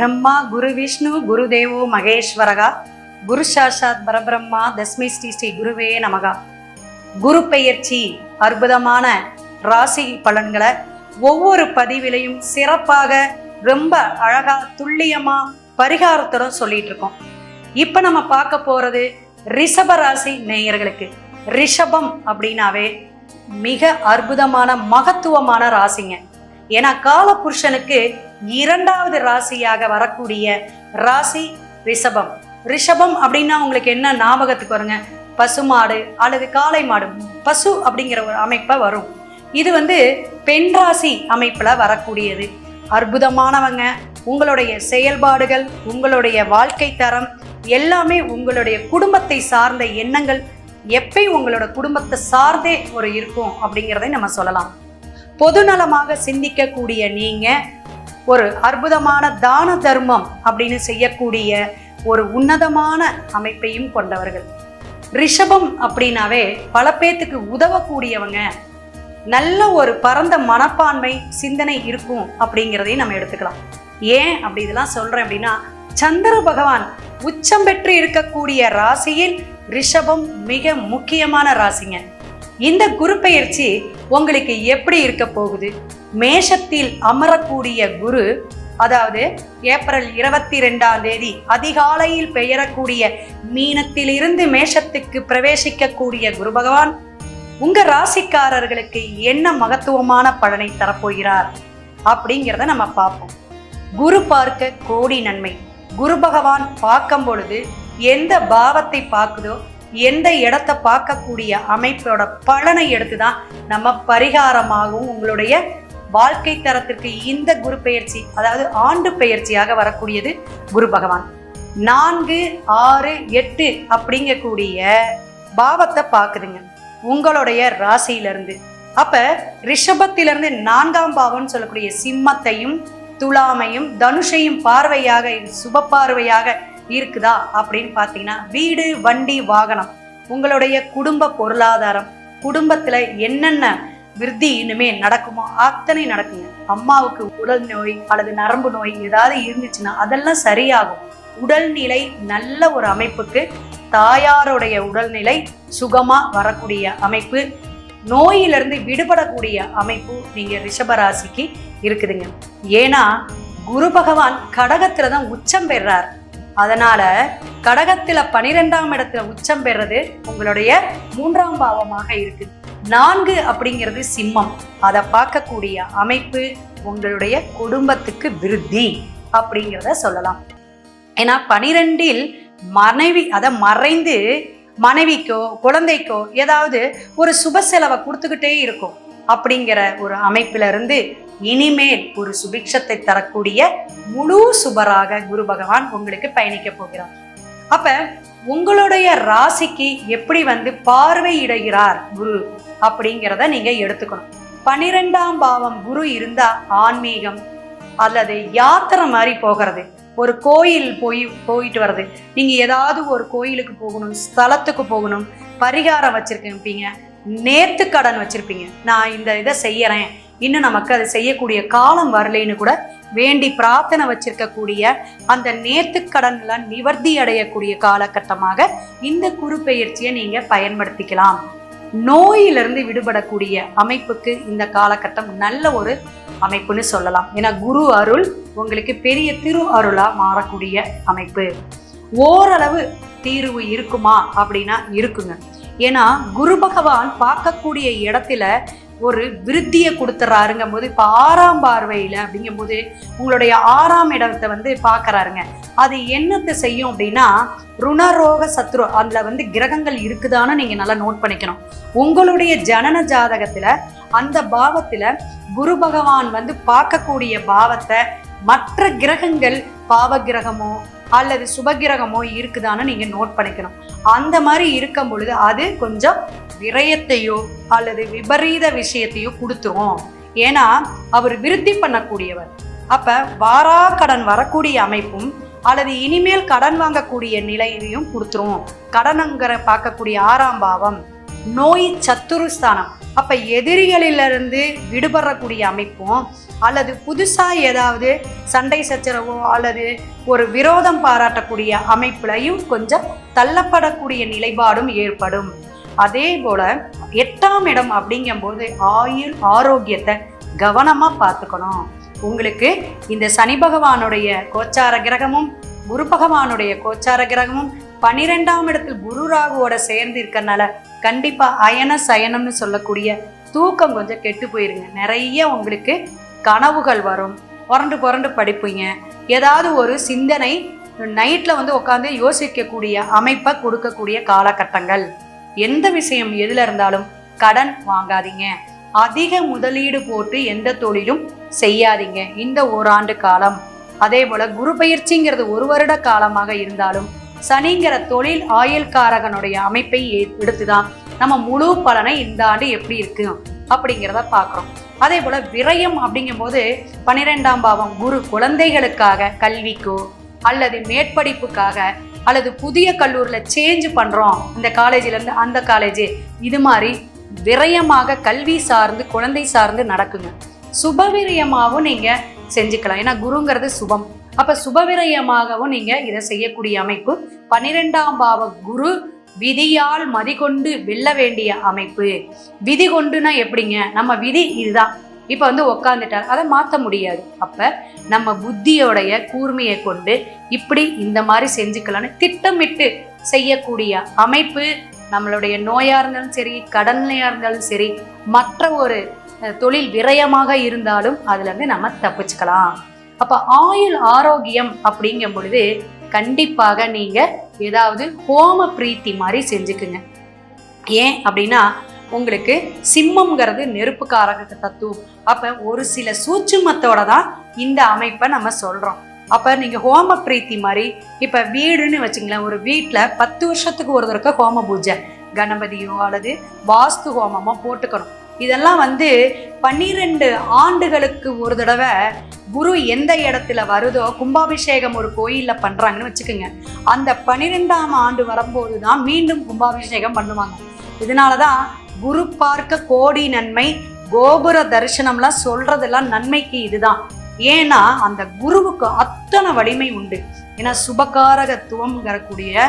பிரம்மா குரு விஷ்ணு குரு தேவோ மகேஸ்வரகா குரு சாஷாத் பரபிரம்மா தஸ்மி ஸ்ரீ ஸ்ரீ குருவே நமகா குரு பெயர்ச்சி அற்புதமான ராசி பலன்களை ஒவ்வொரு பதிவிலையும் சிறப்பாக ரொம்ப அழகா துல்லியமா பரிகாரத்தோட சொல்லிட்டு இருக்கோம். இப்ப நம்ம பார்க்க போறது ரிஷப ராசி நேயர்களுக்கு. ரிஷபம் அப்படின்னாவே மிக அற்புதமான மகத்துவமான ராசிங்க. ஏன்னா காலபுருஷனுக்கு இரண்டாவது ராசியாக வரக்கூடிய ராசி ரிஷபம். ரிஷபம் அப்படின்னா உங்களுக்கு என்ன ஞாபகத்துக்கு வருங்க? பசுமாடு அல்லது காளை மாடு. பசு அப்படிங்கிற ஒரு அமைப்பை வரும். இது வந்து பெண் ராசி அமைப்பில் வரக்கூடியது. அற்புதமானவங்க. உங்களுடைய செயல்பாடுகள் உங்களுடைய வாழ்க்கை தரம் எல்லாமே உங்களுடைய குடும்பத்தை சார்ந்த எண்ணங்கள் எப்பயும் உங்களோட குடும்பத்தை சார்ந்தே ஒரு இருக்கும் அப்படிங்கிறதை நம்ம சொல்லலாம். பொதுநலமாக சிந்திக்கக்கூடிய நீங்கள் ஒரு அற்புதமான தான தர்மம் அப்படின்னு செய்யக்கூடிய ஒரு உன்னதமான அமைப்பையும் கொண்டவர்கள். ரிஷபம் அப்படின்னாவே பல பேத்துக்கு உதவக்கூடியவங்க. நல்ல ஒரு பரந்த மனப்பான்மை சிந்தனை இருக்கும் அப்படிங்கிறதையும் நம்ம எடுத்துக்கலாம். ஏன் அப்படி இதெல்லாம் சொல்றேன் அப்படின்னா சந்திர பகவான் உச்சம் பெற்று இருக்கக்கூடிய ராசியில் ரிஷபம் மிக முக்கியமான ராசிங்க. இந்த குரு பெயர்ச்சி உங்களுக்கு எப்படி இருக்க போகுது? மேஷத்தில் அமரக்கூடிய குரு அதாவது ஏப்ரல் இருபத்தி ரெண்டாம் தேதி அதிகாலையில் பெயரக்கூடிய மீனத்திலிருந்து மேஷத்துக்கு பிரவேசிக்கக்கூடிய குரு பகவான் உங்க ராசிக்காரர்களுக்கு என்ன மகத்துவமான பலனை தரப்போகிறார் அப்படிங்கிறத நம்ம பார்ப்போம். குரு பார்க்க கோடி நன்மை. குரு பகவான் பார்க்கும் பொழுது எந்த பாவத்தை பார்க்குதோ எந்த இடத்த பார்க்கக்கூடிய அமைப்போட பலனை எடுத்து தான் நம்ம பரிகாரமாகவும் உங்களுடைய வாழ்க்கை தரத்திற்கு இந்த குரு பெயர்ச்சி அதாவது ஆண்டு பெயர்ச்சியாக வரக்கூடியது குரு பகவான். நான்கு ஆறு எட்டு அப்படிங்கக்கூடிய பாவத்தை பார்க்குதுங்க. உங்களுடைய ராசியிலிருந்து. அப்ப ரிஷபத்திலிருந்து நான்காம் பாவம்னு சொல்லக்கூடிய சிம்மத்தையும் துலாமையும் தனுஷையும் பார்வையாக சுப பார்வையாக இருக்குதா அப்படின்னு பார்த்தீங்கன்னா வீடு வண்டி வாகனம் உங்களுடைய குடும்ப பொருளாதாரம் குடும்பத்தில் என்னென்ன விருத்தி இனிமே நடக்குமோ? அத்தனை நடக்குங்க. அம்மாவுக்கு உடல் நோய் அல்லது நரம்பு நோய் ஏதாவது இருந்துச்சுன்னா அதெல்லாம் சரியாகும். உடல்நிலை நல்ல ஒரு அமைப்புக்கு தாயாருடைய உடல்நிலை சுகமா வரக்கூடிய அமைப்பு நோயிலிருந்து விடுபடக்கூடிய அமைப்பு நீங்க ரிஷபராசிக்கு இருக்குதுங்க. ஏன்னா குரு பகவான் கடகத்துல தான் உச்சம் பெறார். அதனால கடகத்துல பனிரெண்டாம் இடத்துல உச்சம் பெறது உங்களுடைய மூன்றாம் பாவமாக இருக்குது நான்கு அப்படிங்கிறது சிம்மம். அதை பார்க்கக்கூடிய அமைப்பு உங்களுடைய குடும்பத்துக்கு விருத்தி அப்படிங்கிறத சொல்லலாம். ஏன்னா பனிரெண்டில் மனைவி அதை மறைந்து மனைவிக்கோ குழந்தைக்கோ ஏதாவது ஒரு சுப செலவை கொடுத்துக்கிட்டே இருக்கும் அப்படிங்கிற ஒரு அமைப்புல இருந்து இனிமேல் ஒரு சுபிக்ஷத்தை தரக்கூடிய முழு சுபராக குரு பகவான் உங்களுக்கு பயணிக்க போகிறார். அப்ப உங்களுடைய ராசிக்கு எப்படி வந்து பார்வையிடுகிறார் குரு அப்படிங்கிறத நீங்க எடுத்துக்கணும். பனிரெண்டாம் பாவம் குரு இருந்தா ஆன்மீகம் அல்லது யாத்திரை மாதிரி போகிறது. ஒரு கோயில் போய் போயிட்டு வர்றது. நீங்க ஏதாவது ஒரு கோயிலுக்கு போகணும் ஸ்தலத்துக்கு போகணும் பரிகாரம் வச்சிருப்பீங்க நேர்த்து கடன் வச்சிருப்பீங்க. நான் இந்த இதை செய்யறேன். இன்னும் நமக்கு அதை செய்யக்கூடிய காலம் வரலைன்னு கூட வேண்டி பிரார்த்தனை வச்சிருக்கக்கூடிய அந்த நேர்த்துக்கடன்ல நிவர்த்தி அடையக்கூடிய காலகட்டமாக இந்த குரு பெயர்ச்சியை நீங்க பயன்படுத்திக்கலாம். நோயிலிருந்து விடுபடக்கூடிய அமைப்புக்கு இந்த காலகட்டம் நல்ல ஒரு அமைப்புன்னு சொல்லலாம். ஏன்னா குரு அருள் உங்களுக்கு பெரிய திரு அருளா மாறக்கூடிய அமைப்பு. ஓரளவு தீர்வு இருக்குமா அப்படின்னா இருக்குங்க. ஏன்னா குரு பகவான் பார்க்கக்கூடிய இடத்துல ஒரு விருத்தியை கொடுத்துறாருங்கும் போது இப்போ ஆறாம் பார்வையில் அப்படிங்கும்போது உங்களுடைய ஆறாம் இடத்தை வந்து பார்க்கறாருங்க அது என்னத்தை செய்யும் அப்படின்னா ருணரோக சத்ரு அதில் வந்து கிரகங்கள் இருக்குதான்னு நீங்கள் நல்லா நோட் பண்ணிக்கணும். உங்களுடைய ஜனன ஜாதகத்தில் அந்த பாவத்தில் குரு பகவான் வந்து பார்க்கக்கூடிய பாவத்தை மற்ற கிரகங்கள் பாவ கிரகமோ அல்லது சுபகிரகமோ இருக்குதான்னு நீங்க நோட் பண்ணிக்கணும். அந்த மாதிரி இருக்கும் பொழுது அது கொஞ்சம் விரயத்தையோ அல்லது விபரீத விஷயத்தையோ கொடுத்துரும். ஏன்னா அவர் விருத்தி பண்ணக்கூடியவர். அப்ப வாரா கடன் வரக்கூடிய அமைப்பும் அல்லது இனிமேல் கடன் வாங்கக்கூடிய நிலையையும் கொடுத்துரும். கடனுங்கிற பார்க்கக்கூடிய ஆறாம் பாவம் நோய் சத்துருஸ்தானம் அப்போ எதிரிகளிலிருந்து விடுபடக்கூடிய அமைப்பும் அல்லது புதுசாக ஏதாவது சண்டை சச்சரவோ அல்லது ஒரு விரோதம் பாராட்டக்கூடிய அமைப்புலையும் கொஞ்சம் தள்ளப்படக்கூடிய நிலைப்பாடும் ஏற்படும். அதே போல எட்டாம் இடம் அப்படிங்கும்போது ஆயுள் ஆரோக்கியத்தை கவனமாக பார்த்துக்கணும். உங்களுக்கு இந்த சனி பகவானுடைய கோச்சார கிரகமும் குரு பகவானுடைய கோச்சார கிரகமும் பனிரெண்டாம் இடத்தில் குரு ராகுவோட சேர்ந்து இருக்கனால கண்டிப்பா அயன சயனம்னு சொல்லக்கூடிய தூக்கம் கொஞ்சம் கெட்டு போயிருங்க. நிறைய உங்களுக்கு கனவுகள் வரும். புரண்டு புரண்டு படிப்பீங்க. ஏதாவது ஒரு சிந்தனை நைட்ல வந்து உட்காந்து யோசிக்கக்கூடிய அமைப்பை கொடுக்கக்கூடிய காலகட்டங்கள். எந்த விஷயம் எதுல இருந்தாலும் கடன் வாங்காதீங்க. அதிக முதலீடு போட்டு எந்த தொழிலும் செய்யாதீங்க. இந்த ஓராண்டு காலம். அதே போல குரு பயிற்சிங்கிறது ஒரு வருட காலமாக இருந்தாலும் சனிங்கிற தொழில் ஆயுள்காரகனுடைய அமைப்பை எடுத்துதான். நம்ம முழு பலனை இந்த ஆண்டு எப்படி இருக்கு அப்படிங்கிறத பார்க்குறோம் அதே போல விரயம் அப்படிங்கும்போது பன்னிரெண்டாம் பாவம் குரு குழந்தைகளுக்காக கல்விக்கோ அல்லது மேற்படிப்புக்காக அல்லது புதிய கல்லூரியில் சேஞ்ச் பண்ணுறோம் இந்த காலேஜிலேருந்து அந்த காலேஜ் இது மாதிரி விரயமாக கல்வி சார்ந்து குழந்தை சார்ந்து நடக்குங்க. சுபவிரயமாகவும் நீங்கள் செஞ்சுக்கலாம். ஏன்னா குருங்கிறது சுபம். அப்ப சுபவிரயமாகவும் நீங்க இதை செய்யக்கூடிய அமைப்பு. பன்னிரெண்டாம் பாவ குரு விதியால் மதிகொண்டு வெல்ல வேண்டிய அமைப்பு. விதி கொண்டுனா எப்படிங்க? நம்ம விதி இதுதான். இப்ப வந்து உக்காந்துட்டார். அதை மாத்த முடியாது. அப்ப நம்ம புத்தியோடைய கூர்மையை கொண்டு இப்படி இந்த மாதிரி செஞ்சுக்கலாம்னு திட்டமிட்டு செய்யக்கூடிய அமைப்பு. நம்மளுடைய நோயா இருந்தாலும் சரி கடன்லையா இருந்தாலும் சரி மற்ற ஒரு தொழில் விரயமாக இருந்தாலும் அதுல இருந்து நம்ம தப்பிச்சுக்கலாம். அப்போ ஆயுள் ஆரோக்கியம் அப்படிங்கும் பொழுது கண்டிப்பாக நீங்கள் ஏதாவது ஹோம பிரீத்தி மாதிரி செஞ்சுக்குங்க. ஏன் அப்படின்னா உங்களுக்கு சிம்மம்ங்கிறது நெருப்புக்காரக தத்துவம். அப்போ ஒரு சில சூட்சுமத்தோட தான் இந்த அமைப்பை நம்ம சொல்கிறோம் அப்போ நீங்கள் ஹோம பிரீத்தி மாதிரி இப்போ வீடுன்னு வச்சுங்களேன் ஒரு வீட்டில் பத்து வருஷத்துக்கு ஒரு தடவை ஹோம பூஜை. கணபதியோ அல்லது வாஸ்து ஹோமமோ போட்டுக்கணும். இதெல்லாம் வந்து பன்னிரெண்டு ஆண்டுகளுக்கு ஒரு தடவை குரு எந்த இடத்துல வருதோ கும்பாபிஷேகம் ஒரு கோயிலில் பண்ணுறாங்கன்னு வச்சுக்கோங்க. அந்த பன்னிரெண்டாம் ஆண்டு வரும்போது தான் மீண்டும் கும்பாபிஷேகம் பண்ணுவாங்க. இதனால தான் குரு பார்க்க கோடி நன்மை கோபுர தரிசனம்லாம் சொல்கிறதெல்லாம் நன்மைக்கு இதுதான். ஏன்னா அந்த குருவுக்கு அத்தனை வலிமை உண்டு. ஏன்னா சுபகாரகத்துவம்ங்கிறக்கூடிய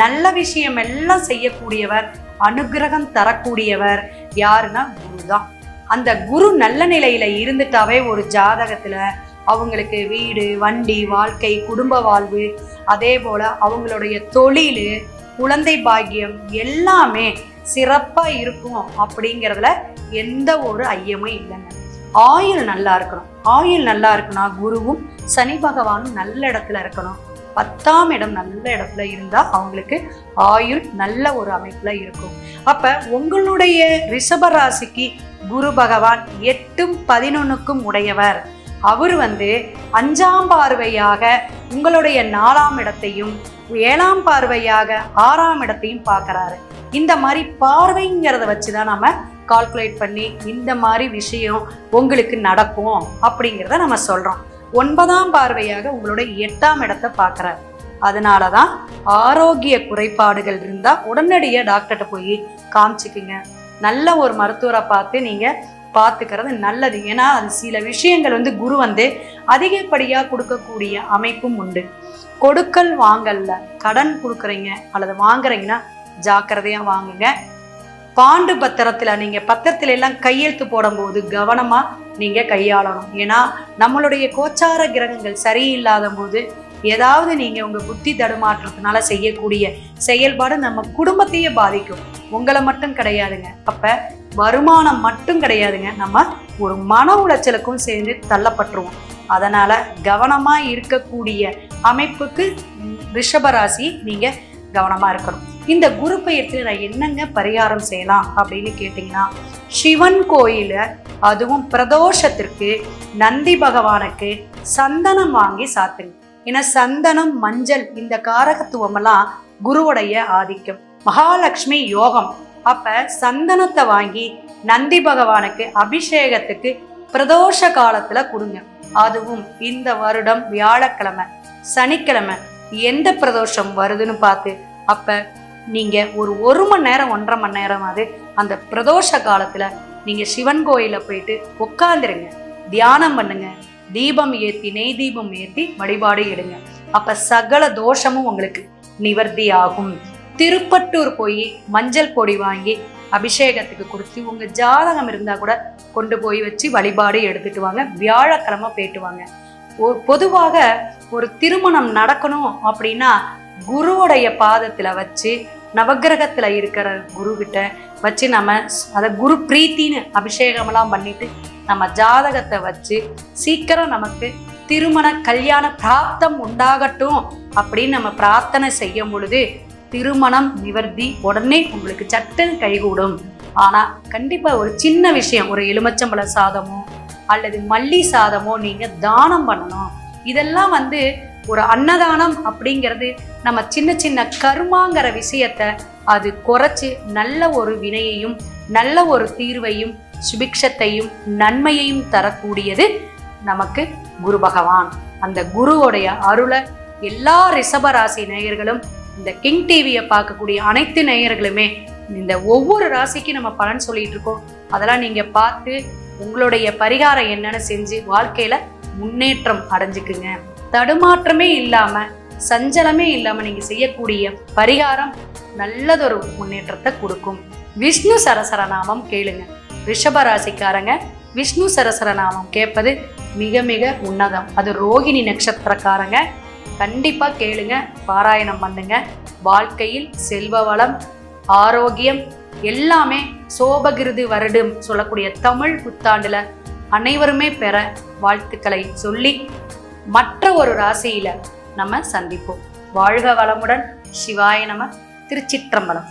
நல்ல விஷயம் எல்லாம் செய்யக்கூடியவர் அனுகிரகம் தரக்கூடியவர் யாருன்னா குரு தான் அந்த குரு நல்ல நிலையில இருந்துட்டாவே ஒரு ஜாதகத்துல அவங்களுக்கு வீடு வண்டி வாழ்க்கை குடும்ப வாழ்வு அதே போல அவங்களுடைய தொழில் குழந்தை பாக்கியம் எல்லாமே சிறப்பா இருக்கும் அப்படிங்கிறதுல எந்த ஒரு ஐயமும் இல்லைங்க. ஆயுள் நல்லா இருக்கணும். ஆயுள் நல்லா இருக்குன்னா குருவும் சனி பகவானும் நல்ல இடத்துல இருக்கணும். பத்தாம் இடம் நல்ல இடத்துல இருந்தா அவங்களுக்கு ஆயுள் நல்ல ஒரு அமைப்புல இருக்கும். அப்ப உங்களுடைய ரிஷப ராசிக்கு குரு பகவான் எட்டும் பதினொன்னுக்கும் உடையவர். அவர் வந்து அஞ்சாம் பார்வையாக உங்களுடைய நாலாம் இடத்தையும் ஏழாம் பார்வையாக ஆறாம் இடத்தையும் பார்க்கறாரு. இந்த மாதிரி பார்வைங்கிறத வச்சு தான் நம்ம கால்குலேட் பண்ணி இந்த மாதிரி விஷயம் உங்களுக்கு நடக்கும் அப்படிங்கிறத நம்ம சொல்றோம். ஒன்பதாம் பார்வையாக உங்களோட எட்டாம் இடத்தை பார்க்குறாரு. அதனால தான் ஆரோக்கிய குறைபாடுகள் இருந்தால் உடனடியாக டாக்டர்கிட்ட போய் காமிச்சிக்கிங்க. நல்ல ஒரு மருத்துவரை பார்த்து நீங்கள் பார்த்துக்கிறது நல்லது. ஏன்னா அது சில விஷயங்கள் வந்து குரு வந்து அதிகப்படியாக கொடுக்கக்கூடிய அமைப்பும் உண்டு. கொடுக்கல் வாங்கல்ல. கடன் கொடுக்குறீங்க அல்லது வாங்குறீங்கன்னா ஜாக்கிரதையாக வாங்குங்க. பாண்டு பத்திரத்தில் நீங்கள் பத்திரத்துல எல்லாம் கையெழுத்து போடும்போது கவனமாக நீங்க கையாளணும். ஏன்னா நம்மளுடைய கோச்சார கிரகங்கள் சரியில்லாத போது ஏதாவது நீங்க உங்க புத்தி தடுமாற்றத்தினால செய்யக்கூடிய செயல்பாடு நம்ம குடும்பத்தையே பாதிக்கும். உங்களை மட்டும் கிடையாதுங்க. அப்ப வருமானம் மட்டும் கிடையாதுங்க. நம்ம ஒரு மன உளைச்சலுக்கும் சேர்ந்து தள்ளப்பட்டுருவோம். அதனால கவனமா இருக்கக்கூடிய அமைப்புக்கு ரிஷபராசி நீங்க கவனமா இருக்கணும். இந்த குரு பயிற்சியில் நான் என்னங்க பரிகாரம் செய்யலாம் அப்படின்னு கேட்டிங்கன்னா சிவன் கோயிலை அதுவும் பிரதோஷத்திற்கு நந்தி பகவானுக்கு சந்தனம் வாங்கி சாத்துங்க ஏன்னா சந்தனம் மஞ்சள் இந்த காரகத்துவமெல்லாம் குருவுடைய ஆதிக்கம். மகாலட்சுமி யோகம். அப்ப சந்தனத்தை வாங்கி நந்தி பகவானுக்கு அபிஷேகத்துக்கு பிரதோஷ காலத்துல கொடுங்க. அதுவும் இந்த வருடம் வியாழக்கிழமை சனிக்கிழமை எந்த பிரதோஷம் வருதுன்னு பார்த்து அப்ப நீங்க ஒரு ஒரு மணி நேரம் ஒன்றரை மணி நேரமாவது அந்த பிரதோஷ காலத்துல நீங்கள் சிவன் கோயிலில் போயிட்டு உட்காந்துருங்க தியானம் பண்ணுங்க. தீபம் ஏற்றி நெய் தீபம் ஏற்றி வழிபாடு எடுங்க. அப்போ சகல தோஷமும் உங்களுக்கு நிவர்த்தி ஆகும் திருப்பட்டூர் போய் மஞ்சள் பொடி வாங்கி அபிஷேகத்துக்கு கொடுத்து உங்கள் ஜாதகம் இருந்தால் கூட கொண்டு போய் வச்சு வழிபாடு எடுத்துட்டு வாங்க. வியாழக்கிழமை போயிட்டு வாங்க. ஒரு பொதுவாக ஒரு திருமணம் நடக்கணும் அப்படின்னா குருவுடைய பாதத்தில் வச்சு நவகிரகத்தில் இருக்கிற குரு கிட்ட வச்சு நம்ம அதை குரு பிரீத்தின்னு அபிஷேகமெல்லாம் பண்ணிட்டு நம்ம ஜாதகத்தை வச்சு சீக்கிரம் நமக்கு திருமண கல்யாண பிராப்தம் உண்டாகட்டும் அப்படின்னு நம்ம பிரார்த்தனை செய்யும் பொழுது திருமணம் நிவர்த்தி உடனே உங்களுக்கு சட்டுன்னு கைகூடும். ஆனால் கண்டிப்பாக ஒரு சின்ன விஷயம் ஒரு எலுமிச்சம்பழ சாதமோ அல்லது மல்லி சாதமோ நீங்கள் தானம் பண்ணணும். இதெல்லாம் வந்து ஒரு அன்னதானம் அப்படிங்கிறது நம்ம சின்ன சின்ன கருமாங்கிற விஷயத்த அது குறைச்சி நல்ல ஒரு வினையையும் நல்ல ஒரு தீர்வையும் சுபிக்ஷத்தையும் நன்மையையும் தரக்கூடியது நமக்கு குரு பகவான். அந்த குருவோடைய அருளை எல்லா ரிஷபராசி நேயர்களும் இந்த கிங் டிவியை பார்க்கக்கூடிய அனைத்து நேயர்களுமே இந்த ஒவ்வொரு ராசிக்கும் நம்ம பலன் சொல்லிட்டு இருக்கோம். அதெல்லாம் நீங்க பார்த்து உங்களுடைய பரிகாரம் என்னன்னு செஞ்சு வாழ்க்கையில முன்னேற்றம் அடைஞ்சுக்குங்க. தடுமாற்றமே இல்லாம சஞ்சலமே இல்லாம நீங்க செய்யக்கூடிய பரிகாரம் நல்லதொரு முன்னேற்றத்தை கொடுக்கும். விஷ்ணு சரசர நாமம் கேளுங்க ரிஷபராசிக்காரங்க விஷ்ணு சரசர நாமம் கேட்பது மிக மிக உன்னதம். அது ரோகிணி நட்சத்திரக்காரங்க கண்டிப்பா கேளுங்க பாராயணம் பண்ணுங்க. வாழ்க்கையில் செல்வ வளம் ஆரோக்கியம் எல்லாமே சோபகிருது வருடம் சொல்லக்கூடிய தமிழ் புத்தாண்டுல அனைவருமே பெற வாழ்த்துக்களை சொல்லி மற்ற ஒரு ராசியில நம்ம சந்திப்போம். வாழ்க வளமுடன். சிவாய நம. திருச்சிற்றம்பலம்.